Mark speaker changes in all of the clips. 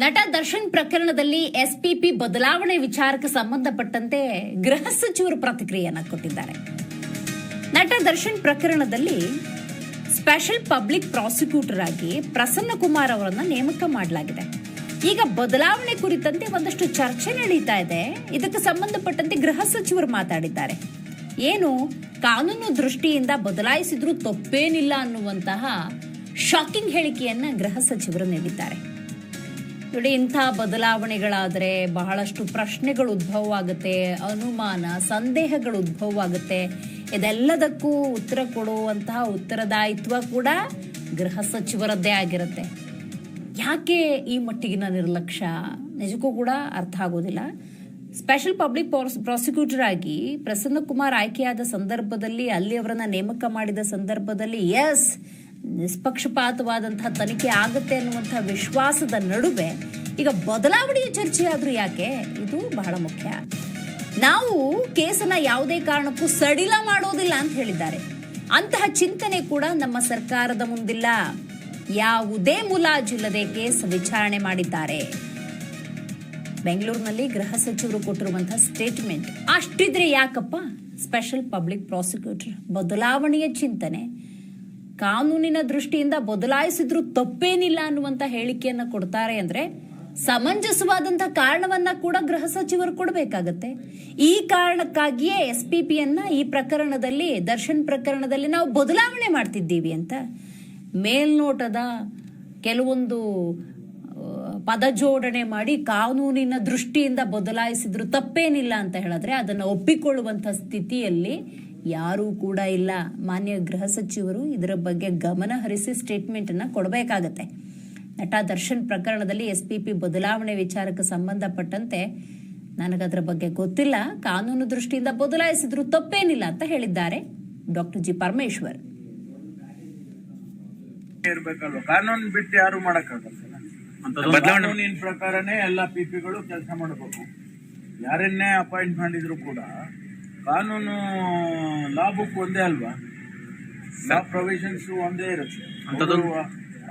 Speaker 1: ನಟ ದರ್ಶನ್ ಪ್ರಕರಣದಲ್ಲಿ ಎಸ್ಪಿಪಿ ಬದಲಾವಣೆ ವಿಚಾರಕ್ಕೆ ಸಂಬಂಧಪಟ್ಟಂತೆ ಗೃಹ ಸಚಿವರು ಪ್ರತಿಕ್ರಿಯೆಯನ್ನು ಕೊಟ್ಟಿದ್ದಾರೆ. ನಟ ದರ್ಶನ್ ಪ್ರಕರಣದಲ್ಲಿ ಸ್ಪೆಷಲ್ ಪಬ್ಲಿಕ್ ಪ್ರಾಸಿಕ್ಯೂಟರ್ ಆಗಿ ಪ್ರಸನ್ನ ಕುಮಾರ್ ಅವರನ್ನು ನೇಮಕ ಮಾಡಲಾಗಿದೆ. ಈಗ ಬದಲಾವಣೆ ಕುರಿತಂತೆ ಒಂದಷ್ಟು ಚರ್ಚೆ ನಡೀತಾ ಇದೆ. ಇದಕ್ಕೆ ಸಂಬಂಧಪಟ್ಟಂತೆ ಗೃಹ ಸಚಿವರು ಮಾತಾಡಿದ್ದಾರೆ. ಏನು ಕಾನೂನು ದೃಷ್ಟಿಯಿಂದ ಬದಲಾಯಿಸಿದ್ರೂ ತಪ್ಪೇನಿಲ್ಲ ಅನ್ನುವಂತಹ ಶಾಕಿಂಗ್ ಹೇಳಿಕೆಯನ್ನ ಗೃಹ ಸಚಿವರು ನೀಡಿದ್ದಾರೆ. ನೋಡಿ, ಇಂಥ ಬದಲಾವಣೆಗಳಾದರೆ ಬಹಳಷ್ಟು ಪ್ರಶ್ನೆಗಳು ಉದ್ಭವ ಆಗುತ್ತೆ ಅನುಮಾನ, ಸಂದೇಹಗಳು ಉದ್ಭವ ಆಗುತ್ತೆ ಇದೆಲ್ಲದಕ್ಕೂ ಉತ್ತರ ಕೊಡುವಂತಹ ಉತ್ತರದಾಯಿತ್ವ ಕೂಡ ಗೃಹ ಸಚಿವರದ್ದೇ ಆಗಿರುತ್ತೆ. ಯಾಕೆ ಈ ಮಟ್ಟಿಗಿನ ನಿರ್ಲಕ್ಷ್ಯ? ನಿಜಕ್ಕೂ ಕೂಡ ಅರ್ಥ ಆಗೋದಿಲ್ಲ. ಸ್ಪೆಷಲ್ ಪಬ್ಲಿಕ್ ಪ್ರಾಸಿಕ್ಯೂಟರ್ ಆಗಿ ಪ್ರಸನ್ನ ಕುಮಾರ್ ಆಯ್ಕೆಯಾದ ಸಂದರ್ಭದಲ್ಲಿ, ಅಲ್ಲಿ ಅವರನ್ನ ನೇಮಕ ಮಾಡಿದ ಸಂದರ್ಭದಲ್ಲಿ, ಎಸ್ ನಿಷ್ಪಕ್ಷಪಾತವಾದಂತಹ ತನಿಖೆ ಆಗುತ್ತೆ ಅನ್ನುವಂಥ ವಿಶ್ವಾಸದ ನಡುವೆ ಈಗ ಬದಲಾವಣೆಯ ಚರ್ಚೆ ಯಾಕೆ? ಇದು ಬಹಳ ಮುಖ್ಯ. ನಾವು ಕೇಸನ್ನ ಯಾವುದೇ ಕಾರಣಕ್ಕೂ ಸಡಿಲ ಮಾಡೋದಿಲ್ಲ ಅಂತ ಹೇಳಿದ್ದಾರೆ. ಅಂತಹ ಚಿಂತನೆ ಕೂಡ ನಮ್ಮ ಸರ್ಕಾರದ ಮುಂದಿಲ್ಲ. ಯಾವುದೇ ಮುಲಾಜಿಲ್ಲದೆ ಕೇಸ್ ವಿಚಾರಣೆ ಮಾಡಿದ್ದಾರೆ. ಬೆಂಗಳೂರಿನಲ್ಲಿ ಗೃಹ ಸಚಿವರು ಕೊಟ್ಟಿರುವಂತಹ ಸ್ಟೇಟ್ಮೆಂಟ್ ಅಷ್ಟಿದ್ರೆ ಯಾಕಪ್ಪ? ಸ್ಪೆಷಲ್ ಪಬ್ಲಿಕ್ ಪ್ರಾಸಿಕ್ಯೂಟರ್ ಬದಲಾವಣೆಯ ಚಿಂತನೆ. ಕಾನೂನಿನ ದೃಷ್ಟಿಯಿಂದ ಬದಲಾಯಿಸಿದ್ರು ತಪ್ಪೇನಿಲ್ಲ ಅನ್ನುವಂತ ಹೇಳಿಕೆಯನ್ನ ಕೊಡ್ತಾರೆ ಅಂದ್ರೆ ಸಮಂಜಸವಾದಂತ ಕಾರಣವನ್ನ ಕೂಡ ಗೃಹ ಸಚಿವರು ಕೊಡಬೇಕಾಗತ್ತೆ. ಈ ಕಾರಣಕ್ಕಾಗಿಯೇ ಎಸ್ ಪಿ ಪಿಯನ್ನ ಈ ಪ್ರಕರಣದಲ್ಲಿ, ದರ್ಶನ್ ಪ್ರಕರಣದಲ್ಲಿ ನಾವು ಬದಲಾವಣೆ ಮಾಡ್ತಿದ್ದೀವಿ ಅಂತ. ಮೇಲ್ನೋಟದ ಕೆಲವೊಂದು ಪದ ಜೋಡಣೆ ಮಾಡಿ ಕಾನೂನಿನ ದೃಷ್ಟಿಯಿಂದ ಬದಲಾಯಿಸಿದ್ರು ತಪ್ಪೇನಿಲ್ಲ ಅಂತ ಹೇಳಿದ್ರೆ ಅದನ್ನು ಒಪ್ಪಿಕೊಳ್ಳುವಂತ ಸ್ಥಿತಿಯಲ್ಲಿ ಯಾರೂ ಕೂಡ ಇಲ್ಲ. ಮಾನ್ಯ ಗೃಹ ಸಚಿವರು ಇದರ ಬಗ್ಗೆ ಗಮನ ಹರಿಸಿ ಸ್ಟೇಟ್ಮೆಂಟ್ ಅನ್ನ ಕೊಡಬೇಕಾಗತ್ತೆ. ನಟ ದರ್ಶನ್ ಪ್ರಕರಣದಲ್ಲಿ ಎಸ್ ಪಿ ಪಿ ಬದಲಾವಣೆ ವಿಚಾರಕ್ಕೆ ಸಂಬಂಧಪಟ್ಟಂತೆ ನನಗದರ ಬಗ್ಗೆ ಗೊತ್ತಿಲ್ಲ. ಕಾನೂನು ದೃಷ್ಟಿಯಿಂದ ಬದಲಾಯಿಸಿದ್ರು ತಪ್ಪೇನಿಲ್ಲ ಅಂತ ಹೇಳಿದ್ದಾರೆ ಡಾಕ್ಟರ್ ಜಿ ಪರಮೇಶ್ವರ್.
Speaker 2: ಇರ್ಬೇಕಲ್ವ? ಕಾನೂನು ಬಿಟ್ಟು ಯಾರು ಮಾಡಕ್ಕಾಗಲ್ಲ. ಕಾನೂನಿನ ಪ್ರಕಾರನೇ ಎಲ್ಲ ಪಿಪಿಗಳು ಕೆಲಸ ಮಾಡಬೇಕು. ಯಾರನ್ನೇ ಅಪಾಯಿಂಟ್ ಮಾಡಿದ್ರು ಕೂಡ ಕಾನೂನು ಲಾ ಬುಕ್ ಒಂದೇ ಅಲ್ವಾ? ಲಾ ಪ್ರೊವಿಷನ್ಸ್ ಒಂದೇ ಇರುತ್ತೆ. ಅವ್ರು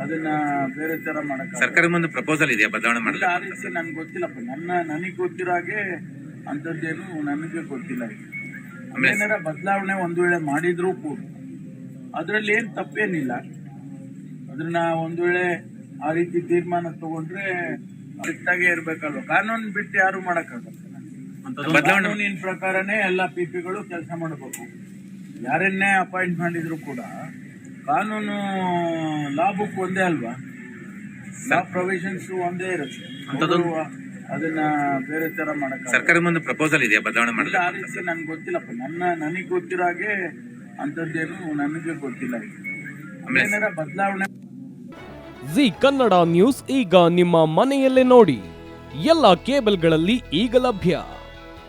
Speaker 2: ಅದನ್ನ ಬೇರೆ ತರ ಮಾಡಕ್ಕೆ
Speaker 3: ಸರ್ಕಾರದ ಮುಂದೆ ಪ್ರಪೋಸಲ್ ಇದೆಯಾ ಬದಲಾವಣೆ ಮಾಡಲು?
Speaker 2: ಆ ರೀತಿ ನನ್ಗೆ ಗೊತ್ತಿಲ್ಲಪ್ಪ. ನನ್ನ ನನಗೆ ಗೊತ್ತಿರೋ ಹಾಗೆ ಅಂಥದ್ದೇನು ನನಗೆ ಗೊತ್ತಿಲ್ಲ ಏನಾರ ಬದಲಾವಣೆ ಒಂದು ವೇಳೆ ಮಾಡಿದ್ರೂ ಕೂಡ ಅದರಲ್ಲಿ ಏನು ತಪ್ಪೇನಿಲ್ಲ. ಅದನ್ನ ಒಂದು ವೇಳೆ ಆ ರೀತಿ ತೀರ್ಮಾನ ತಗೊಂಡ್ರೆ ಕರೆಕ್ಟಾಗೇ ಇರ್ಬೇಕಲ್ವ? ಕಾನೂನು ಬಿಟ್ಟು ಯಾರು ಮಾಡಕ್ಕಾಗಲ್ಲ. ಕಾನೂನಿನ ಪ್ರಕಾರನೇ ಎಲ್ಲ ಪಿಪಿಗಳು ಕೆಲಸ ಮಾಡಬೇಕು. ಯಾರನ್ನೇ ಅಪಾಯಿಂಟ್ ಮಾಡಿದ್ರು ಕೂಡ ಕಾನೂನು ಲಾ ಬುಕ್ ಒಂದೇ ಅಲ್ವಾ? ಲಾ ಪ್ರೊವಿಷನ್ಸ್ ಒಂದೇ ಇರುತ್ತೆ. ಅದನ್ನ ಬೇರೆ ತರ ಮಾಡಕ್ಕೆ
Speaker 3: ಸರ್ಕಾರ ಒಂದು ಪ್ರಪೋಸಲ್ ಇದೆಯಾ ಬದಲಾವಣೆ ಮಾಡಲು?
Speaker 2: ಆ ರೀತಿ ನನ್ಗೆ ಗೊತ್ತಿಲ್ಲಪ್ಪ. ನನ್ನ ನನಗೆ ಗೊತ್ತಿರೋ ಹಾಗೆ ಅಂಥದ್ದೇನು ನನಗೆ ಗೊತ್ತಿಲ್ಲ. ಏನಾರ ಬದಲಾವಣೆ
Speaker 4: ಜಿ ಕನ್ನಡ ನ್ಯೂಸ್ ಈಗ ನಿಮ್ಮ ಮನೆಯಲ್ಲೇ ನೋಡಿ. ಎಲ್ಲ ಕೇಬಲ್ಗಳಲ್ಲಿ ಈಗ ಲಭ್ಯ.